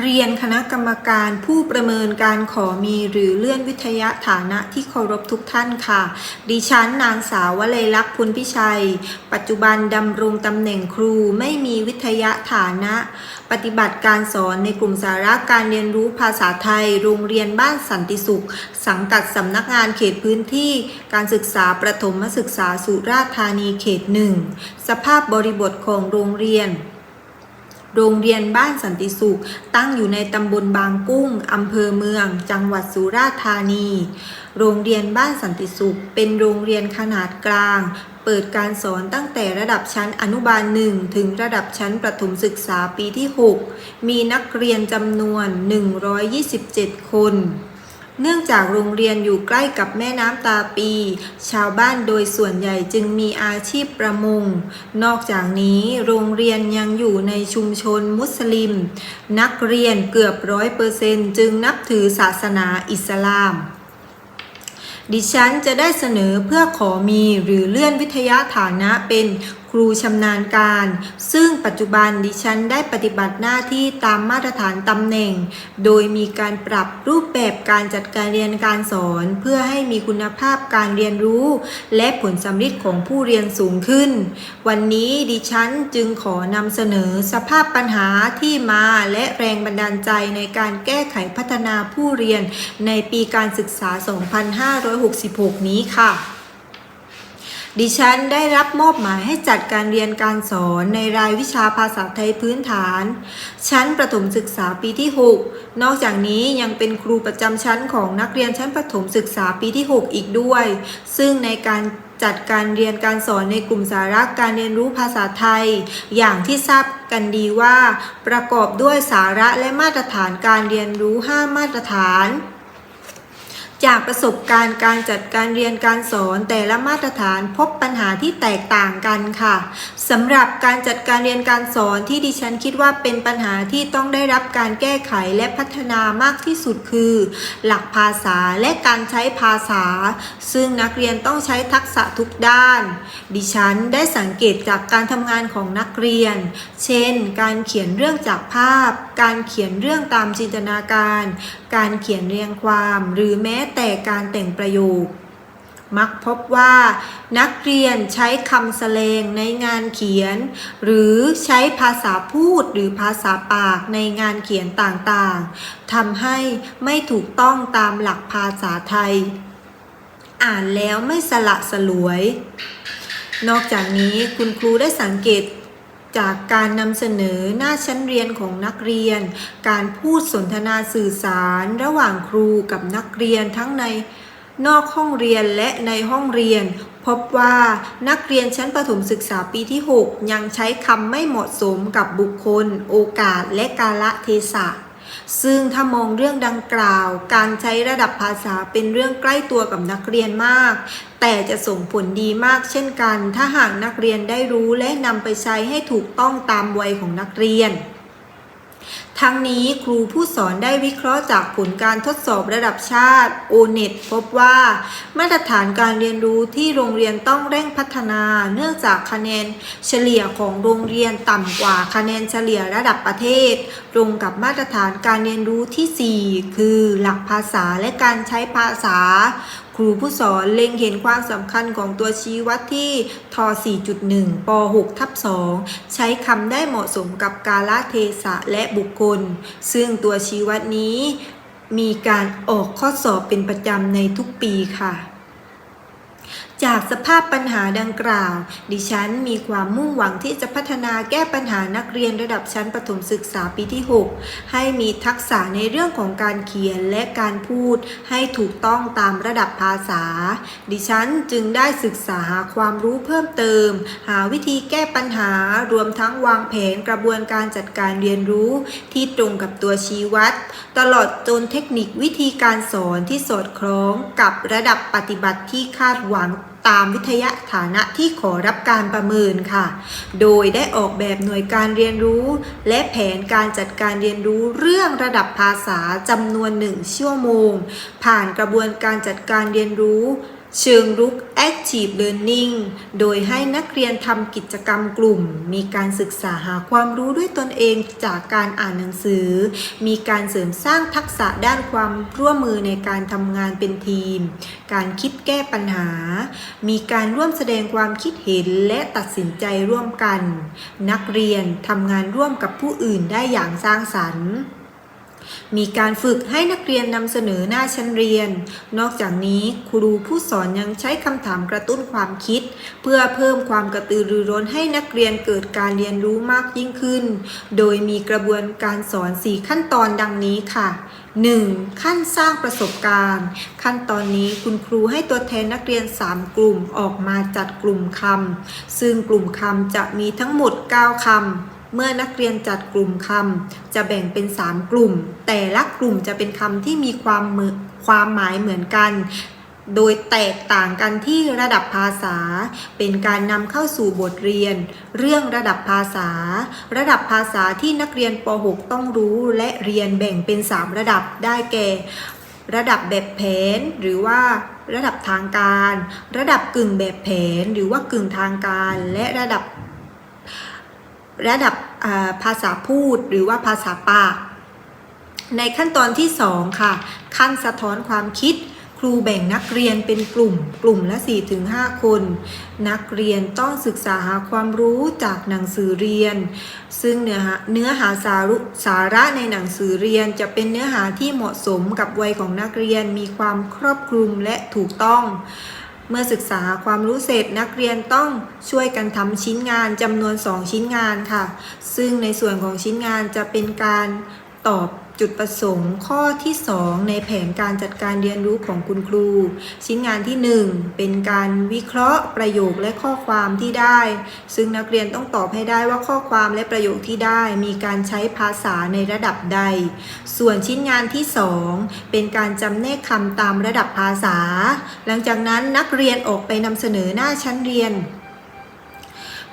เรียนคณะกรรมการผู้ประเมินการขอมีหรือเลื่อนวิทยาฐานะที่เคารพทุกท่านค่ะ ดิฉันนางสาววลัยลักษณ์พุนพิชัย ปัจจุบันดำรงตำแหน่งครูไม่มีวิทยาฐานะ ปฏิบัติการสอนในกลุ่มสาระการเรียนรู้ภาษาไทย โรงเรียนบ้านสันติสุข สังกัดสำนักงานเขตพื้นที่ การศึกษาประถมศึกษาสุราษฎร์ธานีเขตหนึ่งสภาพบริบทของโรงเรียน โรงเรียนบ้านสันติสุข ตั้งอยู่ในตำบลบางกุ้งอำเภอเมือง จังหวัดสุราษฎร์ธานี โรงเรียนบ้านสันติสุข เป็นโรงเรียนขนาดกลาง เปิดการสอนตั้งแต่ระดับชั้นอนุบาลหนึ่งถึงระดับชั้นประถมศึกษาปีที่ 6 มีนักเรียนจำนวน 127 คน เนื่องจากโรงเรียนอยู่ใกล้กับแม่น้ำตาปี ชาวบ้านโดยส่วนใหญ่จึงมีอาชีพประมง นอกจากนี้โรงเรียนยังอยู่ในชุมชนมุสลิม นักเรียนเกือบร้อยเปอร์เซนต์จึงนับถือศาสนาอิสลาม ดิฉันจะได้เสนอเพื่อขอมีหรือเลื่อนวิทยาฐานะเป็น รูชำนาญการ ซึ่งปัจจุบันดิฉันได้ปฏิบัติหน้าที่ตามมาตรฐานตำแหน่ง โดยมีการปรับรูปแบบการจัดการเรียนการสอน เพื่อให้มีคุณภาพการเรียนรู้ และผลสำลิดของผู้เรียนสูงขึ้น วันนี้ดิฉันจึงขอนำเสนอสภาพปัญหาที่มาและแรงบันดาลใจในการแก้ไขพัฒนาผู้เรียนในปีการศึกษา 2566 นี้ค่ะ ดิฉันได้รับมอบหมายให้จัดการเรียนการสอนในรายวิชาภาษาไทยพื้นฐาน ชั้นประถมศึกษาปีที่ 6 นอกจากนี้ยังเป็นครูประจำชั้นของนักเรียนชั้นประถมศึกษาปีที่ 6 อีกด้วย ซึ่งในการจัดการเรียนการสอนในกลุ่มสาระการเรียนรู้ภาษาไทย อย่างที่ทราบกันดีว่า ประกอบด้วยสาระและมาตรฐานการเรียนรู้ 5 มาตรฐาน จากประสบการณ์การจัดการเรียนการสอนแต่ละมาตรฐานพบปัญหาที่แตกต่างกันค่ะสำหรับการจัดการเรียนการสอนที่ดิฉันคิดว่าเป็นปัญหาที่ต้องได้รับการแก้ไขและพัฒนามากที่สุดคือ หลักภาษาและการใช้ภาษา ซึ่งนักเรียนต้องใช้ทักษะทุกด้าน ดิฉันได้สังเกตจากการทำงานของนักเรียน เช่น การเขียนเรื่องจากภาพ การเขียนเรื่องตามจินตนาการการเขียนเรียงความหรือแม้แต่การแต่งประโยค มักพบว่า นักเรียนใช้คำแสลงในงานเขียน หรือใช้ภาษาพูดหรือภาษาปากในงานเขียนต่างๆทำให้ไม่ถูกต้องตามหลักภาษาไทย อ่านแล้วไม่สละสลวย นอกจากนี้คุณครูได้สังเกต จากการนำเสนอหน้าชั้นเรียนของนักเรียน การพูดสนทนาสื่อสาร ระหว่างครูกับนักเรียนทั้งในนอกห้องเรียนและในห้องเรียน พบว่านักเรียนชั้นประถมศึกษาปีที่ 6 ยังใช้คำไม่เหมาะสมกับบุคคล โอกาสและกาลเทศะ ซึ่งถ้ามองเรื่องดังกล่าว การใช้ระดับภาษาเป็นเรื่องใกล้ตัวกับนักเรียนมาก แต่จะส่งผลดีมากเช่นกัน ถ้าหากนักเรียนได้รู้และนำไปใช้ให้ถูกต้องตามวัยของนักเรียนทั้งนี้ครูผู้สอนได้วิเคราะห์จากผลการทดสอบระดับชาติ o n e t พบว่า มาตรฐานการเรียนรู้ที่โรงเรียนต้องเร่งพัฒนา เนื่องจากคะแนนเฉลี่ยของโรงเรียนต่ำกว่าคะแนนเฉลี่ยระดับประเทศ ตรงกับมาตรฐานการเรียนรู้ทีสี่4 คือหลักภาษาและการใช้ภาษาครูผู้สอนเล็งเห็นความสำคัญของตัวชี้วัดที่ท 4.1 ป 6 ทับ 2 ใช้คำได้เหมาะสมกับกาลเทศะและบุคคลล ซึ่งตัวชี้วัดนี้มีการออกข้อสอบเป็นประจำในทุกปีค่ะ จากสภาพปัญหาดังกล่าว ดิฉันมีความมุ่งหวังที่จะพัฒนาแก้ปัญหานักเรียนระดับชั้นประถมศึกษาปีที่ 6 ให้มีทักษะในเรื่องของการเขียนและการพูด ให้ถูกต้องตามระดับภาษา ดิฉันจึงได้ศึกษาหาความรู้เพิ่มเติม หาวิธีแก้ปัญหารวมทั้งวางแผนกระบวนการจัดการเรียนรู้ ที่ตรงกับตัวชี้วัด ตลอดจนเทคนิควิธีการสอนที่สอดคล้องกับระดับปฏิบัติที่คาดหวัง ตามวิทยาฐานะที่ขอรับการประเมินค่ะ โดยได้ออกแบบหน่วยการเรียนรู้ และแผนการจัดการเรียนรู้เรื่องระดับภาษาจำนวนหนึ่งชั่วโมง ผ่านกระบวนการจัดการเรียนรู้ เชิงรุก Active Learning โดยให้นักเรียนทำกิจกรรมกลุ่ม มีการศึกษาหาความรู้ด้วยตนเองจากการอ่านหนังสือ มีการเสริมสร้างทักษะด้านความร่วมมือในการทำงานเป็นทีม การคิดแก้ปัญหา มีการร่วมแสดงความคิดเห็นและตัดสินใจร่วมกัน นักเรียนทำงานร่วมกับผู้อื่นได้อย่างสร้างสรรค์ มีการฝึกให้นักเรียนนำเสนอหน้าชั้นเรียน นอกจากนี้ครูผู้สอนยังใช้คำถามกระตุ้นความคิด เพื่อเพิ่มความกระตือรือร้นให้นักเรียนเกิดการเรียนรู้มากยิ่งขึ้น โดยมีกระบวนการสอน 4 ขั้นตอนดังนี้ค่ะ 1. ขั้นสร้างประสบการณ์ ขั้นตอนนี้คุณครูให้ตัวแทนนักเรียน 3 กลุ่มออกมาจัดกลุ่มคำซึ่งกลุ่มคำจะมีทั้งหมด 9คำ เมื่อนักเรียนจัดกลุ่มคำจะแบ่งเป็น 3 กลุ่ม แต่ละกลุ่มจะเป็นคำที่มีความหมือนความหมายเหมือนกัน โดยแตกต่างกันที่ระดับภาษา เป็นการนำเข้าสู่บทเรียน เรื่องระดับภาษา ระดับภาษาที่นักเรียนป .6 ต้องรู้และเรียนแบ่งเป็น 3 ระดับได้แก่ ระดับแบบแผนหรือว่าระดับทางการ ระดับกึ่งแบบแผนหรือว่ากึ่งทางการ และระดับ ระดับภาษาพูดหรือว่าภาษาปาก ในขั้นตอนที่ 2 ค่ะ ขั้นสะท้อนความคิด ครูแบ่งนักเรียนเป็นกลุ่ม กลุ่มละ 4-5 คน นักเรียนต้องศึกษาหาความรู้จากหนังสือเรียน ซึ่งเนื้อหาเนื้อหาสารุสาระในหนังสือเรียนจะเป็นเนื้อหาที่เหมาะสมกับวัยของนักเรียนมีความครอบคลุมและถูกต้อง เมื่อศึกษาความรู้เสร็จนักเรียนต้องช่วยกันทำชิ้นงานจำนวน 2 ชิ้นงานค่ะ ซึ่งในส่วนของชิ้นงานจะเป็นการตอบ จุดประสงค์ข้อที่ 2 ในแผนการจัดการเรียนรู้ของคุณครู ชิ้นงานที่ 1 เป็นการวิเคราะห์ประโยคและข้อความที่ได้ ซึ่งนักเรียนต้องตอบให้ได้ว่าข้อความและประโยคที่ได้มีการใช้ภาษาในระดับใด ส่วนชิ้นงานที่ 2 เป็นการจำแนกคำตามระดับภาษา หลังจากนั้นนักเรียนออกไปนำเสนอหน้าชั้นเรียน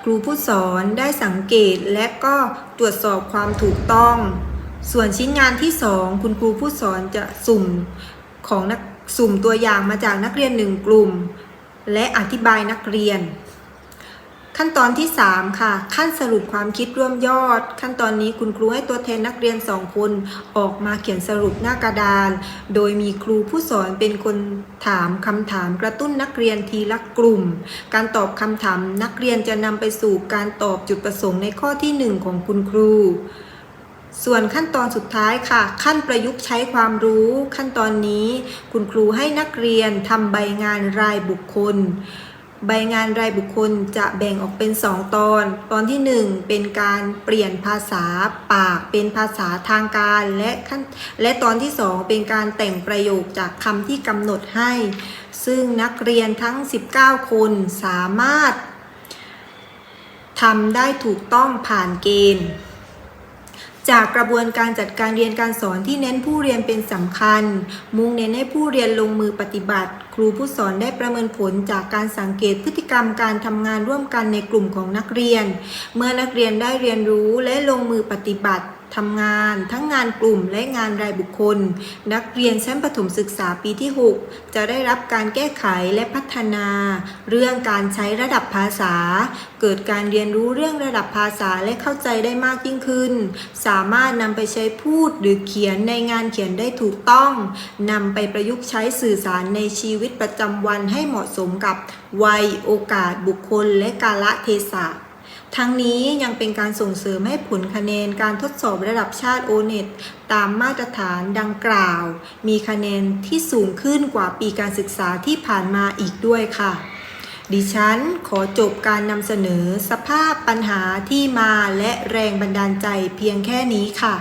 ครูผู้สอนได้สังเกตและก็ตรวจสอบความถูกต้อง ส่วนชิ้นงานที่ 2 คุณครูผู้สอนจะสุ่มของนักสุ่มตัวอย่างมาจากนักเรียนหนึ่งกลุ่ม และอธิบายนักเรียน ขั้นตอนที่ 3 ค่ะ ขั้นสรุปความคิดร่วมยอด ขั้นตอนนี้คุณครูให้ตัวแทนนักเรียน 2 คนออกมาเขียนสรุปหน้ากระดาน โดยมีครูผู้สอนเป็นคนถามคำถามกระตุ้นนักเรียนทีละกลุ่ม การตอบคำถามนักเรียนจะนำไปสู่การตอบจุดประสงค์ในข้อทีหนึ่1 ของคุณครู ส่วนขั้นตอนสุดท้ายค่ะ ขั้นประยุกต์ใช้ความรู้ ขั้นตอนนี้คุณครูให้นักเรียนทำใบงานรายบุคคล ใบงานรายบุคคลจะแบ่งออกเป็น 2 ตอน ตอนที่ 1 เป็นการเปลี่ยนภาษาปากเป็นภาษาทางการและขั้นและตอนที่ 2 เป็นการแต่งประโยคจากคำที่กำหนดให้ ซึ่งนักเรียนทั้ง 19 คนสามารถทำได้ถูกต้องผ่านเกณฑ์ จากกระบวนการจัดการเรียนการสอนที่เน้นผู้เรียนเป็นสำคัญ มุ่งเน้นให้ผู้เรียนลงมือปฏิบัติ ครูผู้สอนได้ประเมินผลจากการสังเกตพฤติกรรมการทำงานร่วมกันในกลุ่มของนักเรียน เมื่อนักเรียนได้เรียนรู้และลงมือปฏิบัติ ทำงาน ทั้งงานกลุ่มและงานรายบุคคล นักเรียนชั้นประถมศึกษาปีที่ 6 จะได้รับการแก้ไขและพัฒนา เรื่องการใช้ระดับภาษา เกิดการเรียนรู้เรื่องระดับภาษาและเข้าใจได้มากยิ่งขึ้น สามารถนำไปใช้พูดหรือเขียนในงานเขียนได้ถูกต้องนำไปประยุกต์ใช้สื่อสารในชีวิตประจำวันให้เหมาะสมกับวัยโอกาสบุคคลและกาลเทศะ ทั้งนี้ยังเป็นการส่งเสริมให้ผลคะแนนการทดสอบระดับชาติโอเน็ตตามมาตรฐานดังกล่าว มีคะแนนที่สูงขึ้นกว่าปีการศึกษาที่ผ่านมาอีกด้วยค่ะ ดิฉันขอจบการนำเสนอสภาพปัญหาที่มาและแรงบันดาลใจเพียงแค่นี้ค่ะ